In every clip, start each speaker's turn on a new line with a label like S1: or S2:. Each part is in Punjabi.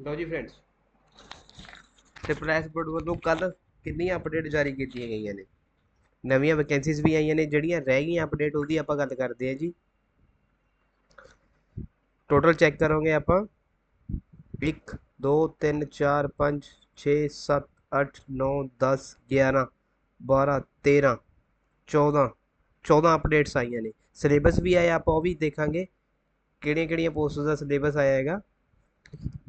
S1: ਲਓ ਜੀ ਫਰੈਂਡਸ ਤੇ ਪ੍ਰੈਸ ਬੋਰਡ ਵੱਲੋਂ ਕੱਲ ਕਿੰਨੀਆਂ ਅਪਡੇਟ ਜਾਰੀ ਕੀਤੀਆਂ ਗਈਆਂ ਨੇ? ਨਵੀਆਂ ਵੈਕੈਂਸੀਜ਼ ਵੀ ਆਈਆਂ ਨੇ, ਜਿਹੜੀਆਂ ਰਹਿ ਗਈਆਂ ਅਪਡੇਟ ਉਹਦੀ ਆਪਾਂ ਗੱਲ ਕਰਦੇ ਹਾਂ ਜੀ। ਟੋਟਲ ਚੈੱਕ ਕਰੋਗੇ ਆਪਾਂ। 1 2 3 4 5 6 7 8 9 10 11 12 13 14 14 ਅਪਡੇਟਸ ਆਈਆਂ ਨੇ। ਸਿਲੇਬਸ ਵੀ ਆਇਆ, ਆਪਾਂ ਉਹ ਵੀ ਦੇਖਾਂਗੇ। ਕਿਹੜੀਆਂ ਕਿਹੜੀਆਂ ਪੋਸਟਸ ਦਾ ਸਿਲੇਬਸ ਆਇਆ ਹੈਗਾ?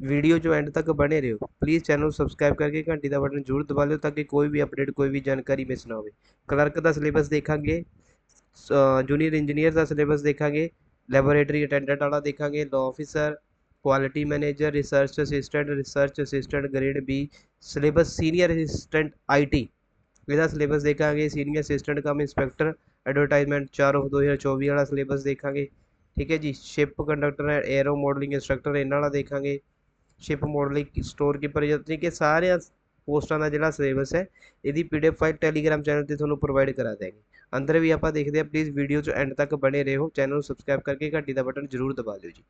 S1: ਵੀਡੀਓ ਜੋ ਐਂਡ ਤੱਕ ਬਣੇ ਰਹੋ ਪਲੀਜ਼ ਚੈਨਲ ਨੂੰ ਸਬਸਕ੍ਰਾਈਬ ਕਰਕੇ ਘੰਟੀ ਦਾ ਬਟਨ ਜ਼ਰੂਰ ਦਬਾ ਲਿਓ ਤਾਂ ਕਿ ਕੋਈ ਵੀ ਅਪਡੇਟ ਕੋਈ ਵੀ ਜਾਣਕਾਰੀ ਮਿਸ ਨਾ ਹੋਵੇ ਕਲਰਕ ਦਾ ਸਿਲੇਬਸ ਦੇਖਾਂਗੇ ਜੂਨੀਅਰ ਇੰਜੀਨੀਅਰ ਦਾ ਸਿਲੇਬਸ ਦੇਖਾਂਗੇ ਲੈਬੋਰੇਟਰੀ ਅਟੈਂਡੈਂਟ ਵਾਲਾ ਦੇਖਾਂਗੇ law officer quality manager research assistant research assistant grade B syllabus senior assistant IT ਇਹਦਾ ਸਿਲੇਬਸ ਦੇਖਾਂਗੇ senior assistant cum inspector advertisement 4 of 2024 ਵਾਲਾ ਸਿਲੇਬਸ ਦੇਖਾਂਗੇ। ਠੀਕ ਹੈ ਜੀ ship conductor aero modelling instructor ਇਹਨਾਂ ਵਾਲਾ ਦੇਖਾਂਗੇ। ਸ਼ਿਪ ਮਾਡਲਿੰਗ ਸਟੋਰ ਕੀਪਰ ਯਾਨੀ ਕਿ ਸਾਰਿਆਂ ਪੋਸਟਾਂ ਦਾ ਜਿਹੜਾ ਸਿਲੇਬਸ ਹੈ, ਇਹਦੀ ਪੀਡੀਐਫ ਫਾਈਲ ਟੈਲੀਗ੍ਰਾਮ ਚੈਨਲ ਤੇ ਤੁਹਾਨੂੰ ਪ੍ਰੋਵਾਈਡ ਕਰਾ ਦੇਵਾਂਗੇ ਅੰਦਰ ਵੀ ਆਪਾਂ ਦੇਖਦੇ ਹਾਂ ਪਲੀਜ਼ ਵੀਡੀਓ 'ਚ ਐਂਡ ਤੱਕ ਬਣੇ ਰਹੋ ਚੈਨਲ ਨੂੰ ਸਬਸਕ੍ਰਾਈਬ ਕਰਕੇ ਘੰਟੀ ਦਾ ਬਟਨ ਜ਼ਰੂਰ ਦਬਾ ਦਿਓ ਜੀ।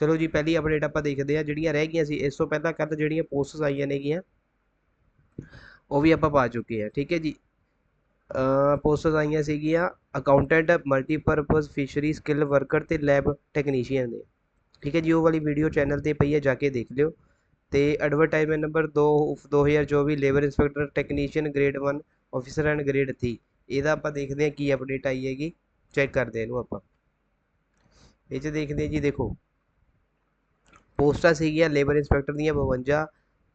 S1: ਚਲੋ ਜੀ, ਪਹਿਲੀ ਅਪਡੇਟ ਆਪਾਂ ਦੇਖਦੇ ਹਾਂ, ਜਿਹੜੀਆਂ ਰਹਿ ਗਈਆਂ ਸੀ, ਇਸ ਤੋਂ ਪਹਿਲਾਂ ਕੱਲ ਜਿਹੜੀਆਂ ਪੋਸਟਸ ਆਈਆਂ ਨੇਗੀਆਂ, ਉਹ ਵੀ ਆਪਾਂ ਪਾ ਚੁੱਕੇ ਹਾਂ, ਠੀਕ ਹੈ ਜੀ। ਪੋਸਟਸ ਆਈਆਂ ਸੀਗੀਆਂ accountant multipurpose fishery skill worker ਅਤੇ ਲੈਬ ਟੈਕਨੀਸ਼ੀਅਨ ਦੇ। ਠੀਕ ਹੈ ਜੀ, ਉਹ ਵਾਲੀ ਵੀਡੀਓ ਚੈਨਲ ਤੇ ਪਈ ਹੈ, ਜਾ ਕੇ ਦੇਖ ਲਿਓ। ਅਤੇ advertisement number 2 2024 labour inspector technician grade one officer and grade 3 ਇਹਦਾ ਆਪਾਂ ਦੇਖਦੇ ਹਾਂ ਕੀ ਅਪਡੇਟ ਆਈ ਹੈਗੀ। ਚੈੱਕ ਕਰਦੇ ਹਾਂ ਇਹਨੂੰ ਆਪਾਂ। ਇਹ 'ਚ ਦੇਖਦੇ ਹਾਂ ਜੀ, ਦੇਖੋ। ਪੋਸਟਾਂ ਸੀਗੀਆਂ ਲੇਬਰ ਇੰਸਪੈਕਟਰ ਦੀਆਂ 52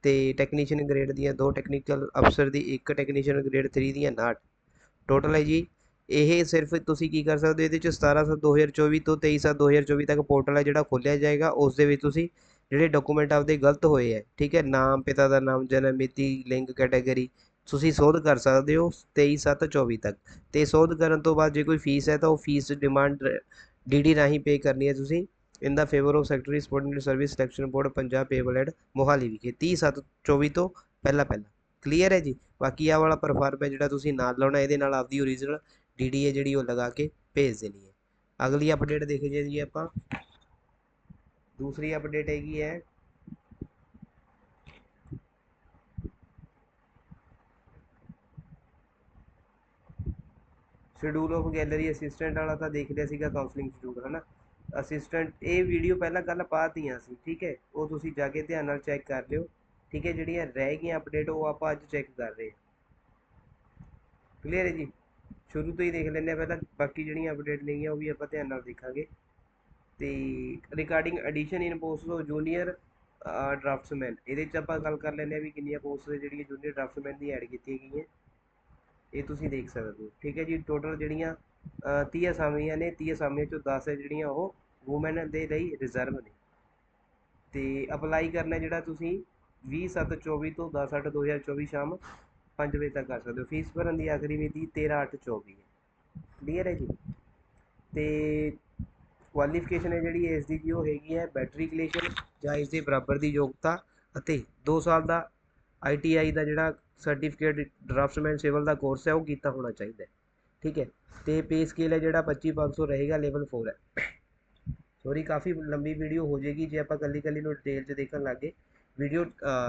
S1: ਤੇ ਟੈਕਨੀਸ਼ੀਅਨ ਗ੍ਰੇਡ ਦੀਆਂ ਦੋ ਟੈਕਨੀਕਲ ਅਫਸਰ ਦੀ ਇੱਕ ਟੈਕਨੀਸ਼ੀਅਨ ਗ੍ਰੇਡ 3 ਦੀਆਂ 59 ਟੋਟਲ ਹੈ ਜੀ, ਇਹ ਸਿਰਫ ਤੁਸੀਂ ਕੀ ਕਰ ਸਕਦੇ ਹੋ, ਇਹਦੇ ਚ 17 ਸੱਤ 2024 ਤੋਂ 23 ਸੱਤ 2024 ਤੱਕ ਪੋਰਟਲ ਹੈ ਜਿਹੜਾ ਖੋਲ੍ਹਿਆ ਜਾਏਗਾ ਉਸ ਦੇ ਵਿੱਚ ਤੁਸੀਂ ਜਿਹੜੇ ਡਾਕੂਮੈਂਟ ਆਪਦੇ ਗਲਤ ਹੋਏ ਹੈ, ਠੀਕ ਹੈ, ਨਾਮ, ਪਿਤਾ ਦਾ ਨਾਮ, ਜਨਮ, ਮਿਤੀ, ਲਿੰਗ ਕੈਟਾਗਰੀ ਤੁਸੀਂ ਸੋਧ ਕਰ ਸਕਦੇ ਹੋ 23 ਸੱਤ 24 ਤੱਕ, ਤੇ ਸੋਧ ਕਰਨ ਤੋਂ ਬਾਅਦ ਜੇ ਕੋਈ ਫੀਸ ਹੈ ਤਾਂ ਉਹ ਫੀਸ ਡਿਮਾਂਡ ਡੀਡੀ ਰਾਹੀਂ ਪੇ ਕਰਨੀ ਹੈ ਤੁਸੀਂ in the favour of secretary supporting service selection board Punjab payable at Mohali ਵਿਖੇ 30 ਸੱਤ 24 ਤੋਂ ਪਹਿਲਾਂ ਪਹਿਲਾਂ ਕਲੀਅਰ ਹੈ ਜੀ। ਬਾਕੀ ਆ ਵਾਲਾ ਪਰਫਾਰਮ ਹੈ ਜਿਹੜਾ ਤੁਸੀਂ ਨਾਲ ਲਾਉਣਾ, ਇਹਦੇ ਨਾਲ ਆਪਦੀ ਓਰੀਜਨਲ ਡੀਡੀ ਹੈ ਜਿਹੜੀ ਉਹ ਲਗਾ ਕੇ ਭੇਜ ਦੇਣੀ ਹੈ। ਅਗਲੀ ਅਪਡੇਟ ਦੇਖ ਜੀ ਆਪਾਂ। ਦੂਸਰੀ ਅਪਡੇਟ ਹੈਗੀ ਹੈ। ਸ਼ਡਿਊਲ ਆਫ ਗੈਲਰੀ ਅਸਿਸਟੈਂਟ ਵਾਲਾ ਤਾਂ ਦੇਖ ਲਿਆ ਸੀਗਾ ਕਾਉਂਸਲਿੰਗ ਸ਼ਡਿਊਲ ਹਨਾ? ਅਸਿਸਟੈਂਟ ਇਹ ਵੀਡੀਓ ਪਹਿਲਾਂ ਕੱਲ ਪਾਤੀਆਂ ਸੀ, ਠੀਕ ਹੈ? ਉਹ ਤੁਸੀਂ ਜਾ ਕੇ ਧਿਆਨ ਨਾਲ ਚੈੱਕ ਕਰ ਲਿਓ। ਠੀਕ ਹੈ, ਜਿਹੜੀਆਂ ਰਹਿ ਗਈਆਂ ਅਪਡੇਟ ਉਹ ਆਪਾਂ ਅੱਜ ਚੈੱਕ ਕਰ ਰਹੇ ਕਲੀਅਰ ਹੈ ਜੀ? ਸ਼ੁਰੂ ਤੋਂ ਹੀ ਦੇਖ ਲੈਂਦੇ ਹਾਂ ਪਹਿਲਾਂ, ਬਾਕੀ ਜਿਹੜੀਆਂ ਅਪਡੇਟ ਨੇਗੀਆਂ ਉਹ ਵੀ ਆਪਾਂ ਧਿਆਨ ਨਾਲ ਦੇਖਾਂਗੇ। ਤੇ regarding addition in post of junior draftsman ਇਹਦੇ ਚ ਆਪਾਂ ਗੱਲ ਕਰ ਲੈਂਦੇ ਹਾਂ ਵੀ ਕਿੰਨੀਆਂ ਪੋਸਟਸ ਜਿਹੜੀਆਂ ਜੂਨੀਅਰ ਡਰਾਫਟਸਮੈਨ ਦੀ ਐਡ ਕੀਤੀਆਂ ਗਈਆਂ। ਇਹ ਤੁਸੀਂ ਦੇਖ ਸਕਦੇ ਹੋ, ਠੀਕ ਹੈ ਜੀ? ਟੋਟਲ ਜਿਹੜੀਆਂ 30 ਅਸਾਮੀਆਂ ਨੇ 30 ਅਸਾਮੀਆਂ ਚੋਂ 10 ਹੈ ਜਿਹੜੀਆਂ ਉਹ ਔਮਨ ਦੇ ਲਈ ਰਿਜ਼ਰਵ ਨੇ। ਤੇ ਅਪਲਾਈ ਕਰਨਾ ਜਿਹੜਾ ਤੁਸੀਂ 20/7/24 ਤੋਂ 10/8/2024 ਸ਼ਾਮ ਪੰਜ ਵਜੇ ਤੱਕ ਕਰ ਸਕਦੇ ਹੋ। ਫੀਸ ਭਰਨ ਦੀ ਆਖਰੀ ਮਿਤੀ 13/8/24 ਹੈ। ਕਲੀਅਰ ਹੈ ਜੀ? ਅਤੇ ਕੁਆਲੀਫਿਕੇਸ਼ਨ ਹੈ ਜਿਹੜੀ, ਇਸ ਦੀ ਜੀ ਉਹ ਹੈਗੀ ਹੈ ਮੈਟ੍ਰਿਕੂਲੇਸ਼ਨ ਜਾਂ ਇਸ ਦੇ ਬਰਾਬਰ ਦੀ ਯੋਗਤਾ ਅਤੇ 2 ਸਾਲ ਦਾ ਆਈਟੀਆਈ ਦਾ ਜਿਹੜਾ ਸਰਟੀਫਿਕੇਟ ਡਰਾਫਟਸਮੈਨ ਸਿਵਲ ਦਾ ਕੋਰਸ ਹੈ, ਉਹ ਕੀਤਾ ਹੋਣਾ ਚਾਹੀਦਾ ਠੀਕ ਹੈ? ਤੇ ਪੇ ਸਕੇਲ ਹੈ ਜਿਹੜਾ 25500 ਰਹੇਗਾ ਲੈਵਲ 4 ਹੈ। ਸੋਰੀ ਕਾਫੀ ਲੰਬੀ ਵੀਡੀਓ ਹੋ ਜਾਏਗੀ, ਜੇ ਆਪਾਂ ਕੱਲੀ ਕੱਲੀ ਨੂੰ ਡਿਟੇਲ 'ਚ ਦੇਖਣ ਲੱਗੇ video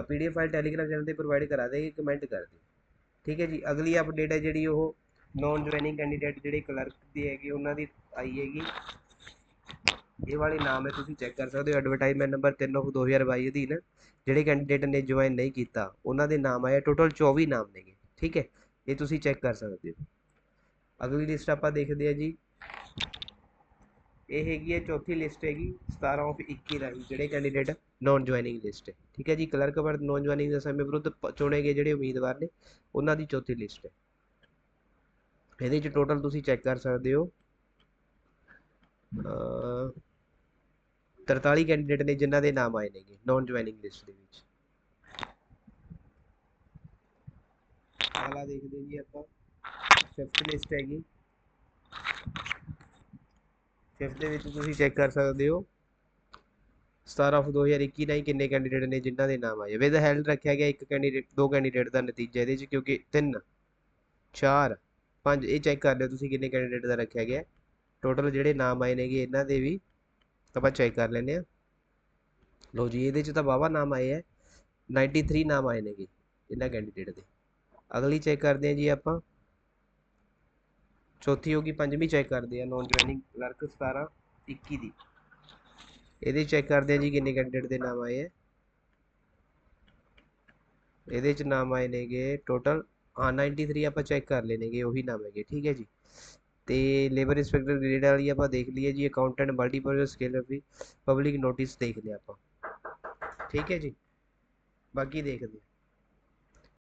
S1: PDF file Telegram channel ਤੇ ਪ੍ਰੋਵਾਈਡ ਕਰਾ ਦੇਗੇ ਕਮੈਂਟ ਕਰ ਦਿਓ। ਠੀਕ ਹੈ ਜੀ? ਅਗਲੀ ਅਪਡੇਟ ਹੈ ਜਿਹੜੀ ਉਹ ਨੌਨ ਜੁਆਇਨਿੰਗ ਕੈਂਡੀਡੇਟ ਜਿਹੜੇ ਕਲਰਕ ਦੀ ਹੈਗੀ, ਉਹਨਾਂ ਦੀ ਆਈ ਹੈਗੀ। ਇਹ ਵਾਲੇ ਨਾਮ ਹੈ, ਤੁਸੀਂ ਚੈੱਕ ਕਰ ਸਕਦੇ ਹੋ। ਐਡਵਰਟਾਈਜ਼ਮੈਂਟ ਨੰਬਰ 3 ਆਫ 2022 ਅਧੀਨ, ਜਿਹੜੇ ਕੈਂਡੀਡੇਟ ਨੇ ਜੁਆਇਨ ਨਹੀਂ ਕੀਤਾ, ਉਹਨਾਂ ਦੇ ਨਾਮ ਆਏ ਟੋਟਲ 24 ਨਾਮ ਨੇਗੇ। ਠੀਕ ਹੈ? ਇਹ ਤੁਸੀਂ ਚੈੱਕ ਕਰ ਸਕਦੇ ਹੋ। ਅਗਲੀ ਲਿਸਟ ਆਪਾਂ ਦੇਖਦੇ ਹਾਂ ਜੀ। ਇਹ ਹੈਗੀ ਹੈ, ਚੌਥੀ ਲਿਸਟ ਹੈਗੀ 17 ਆਫ 21 ਰਾਹੀਂ ਜਿਹੜੇ ਕੈਂਡੀਡੇਟ ਨੋਨ ਜੁਆਇਨਿੰਗ ਲਿਸਟ ਹੈ ਠੀਕ ਹੈ ਜੀ, ਕਲਰਕ ਵਰਡ ਨੋਨ ਜੁਆਇਨਿੰਗ ਦੇ ਸਮੇਂ ਵਿਰੁੱਧ ਚੁਣੇ ਗਏ ਜਿਹੜੇ ਉਮੀਦਵਾਰ ਨੇ, ਉਹਨਾਂ ਦੀ ਚੌਥੀ ਲਿਸਟ ਹੈ। ਇਹਦੇ ਚ ਟੋਟਲ ਤੁਸੀਂ ਚੈੱਕ ਕਰ ਸਕਦੇ ਹੋ। 43 ਕੈਂਡੀਡੇਟ ਨੇ ਜਿਨ੍ਹਾਂ ਦੇ ਨਾਮ ਆਏ ਨੇਗੇ ਨੋਨ ਜੁਆਇਨਿੰਗ ਲਿਸਟ ਦੇ ਵਿੱਚ। ਆਲਾ ਦੇਖਦੇ ਜੀ ਆਪਾਂ। ਫਿਫਥ ਲਿਸਟ ਹੈਗੀ। ਫਿਫਥ ਦੇ ਵਿੱਚ ਤੁਸੀਂ ਚੈੱਕ ਕਰ ਸਕਦੇ ਹੋ। 17 ਆਫ 2021 ਰਾਹੀਂ ਕਿੰਨੇ ਕੈਂਡੀਡੇਟ ਨੇ ਜਿਨ੍ਹਾਂ ਦੇ ਨਾਮ ਆਏ ਵਿਦ ਹੈਲਡ ਰੱਖਿਆ ਗਿਆ ਇੱਕ ਕੈਂਡੀਡੇਟ ਦੋ ਕੈਂਡੀਡੇਟ ਦਾ ਨਤੀਜਾ ਇਹਦੇ 'ਚ ਕਿਉਂਕਿ 3 4 5 ਇਹ ਚੈੱਕ ਕਰ ਲਿਓ ਤੁਸੀਂ ਕਿੰਨੇ ਕੈਂਡੀਡੇਟ ਦਾ ਰੱਖਿਆ ਗਿਆ। ਟੋਟਲ ਜਿਹੜੇ ਨਾਮ ਆਏ ਨੇਗੇ ਇਹਨਾਂ ਦੇ ਵੀ ਆਪਾਂ ਚੈੱਕ ਕਰ ਲੈਂਦੇ ਆ ਲਓ ਜੀ, ਇਹਦੇ 'ਚ ਤਾਂ ਵਾਹਵਾ ਨਾਮ ਆਏ ਹੈ 93 ਨਾਮ ਆਏ ਨੇਗੇ ਇਹਨਾਂ ਕੈਂਡੀਡੇਟ ਦੇ। ਅਗਲੀ ਚੈੱਕ ਕਰਦੇ ਹਾਂ ਜੀ ਆਪਾਂ। ਚੌਥੀ ਹੋ ਗਈ, ਪੰਜਵੀਂ ਚੈੱਕ ਕਰਦੇ ਆ ਨੌਨ ਜੁਆਇਨਿੰਗ ਕਲਰਕ 17 21 ਦੀ। ਇਹਦੇ ਚੈੱਕ ਕਰਦੇ ਆ ਜੀ ਕਿੰਨੇ ਕੈਂਡੀਡੇਟ ਦੇ ਨਾਮ ਆਏ ਹੈ ਇਹਦੇ ਚ ਨਾਮ ਆਏ ਨੇਗੇ ਟੋਟਲ ਹਾਂ 93 ਆਪਾਂ ਚੈੱਕ ਕਰ ਲਏ ਨੇਗੇ, ਉਹੀ ਨਾਮ ਹੈਗੇ, ਠੀਕ ਹੈ ਜੀ। ਤੇ ਲੇਬਰ ਇੰਸਪੈਕਟਰ ਗ੍ਰੇਡ ਵਾਲੀ ਆਪਾਂ ਦੇਖ ਲਈਏ ਜੀ ਅਕਾਊਂਟੈਂਟ ਮਲਟੀਪਰਪਸ ਸਕੇਲਰ ਵੀ ਪਬਲਿਕ ਨੋਟਿਸ ਦੇਖ ਲਿਆ ਆਪਾਂ। ਠੀਕ ਹੈ ਜੀ। ਬਾਕੀ ਦੇਖਦੇ ਹਾਂ।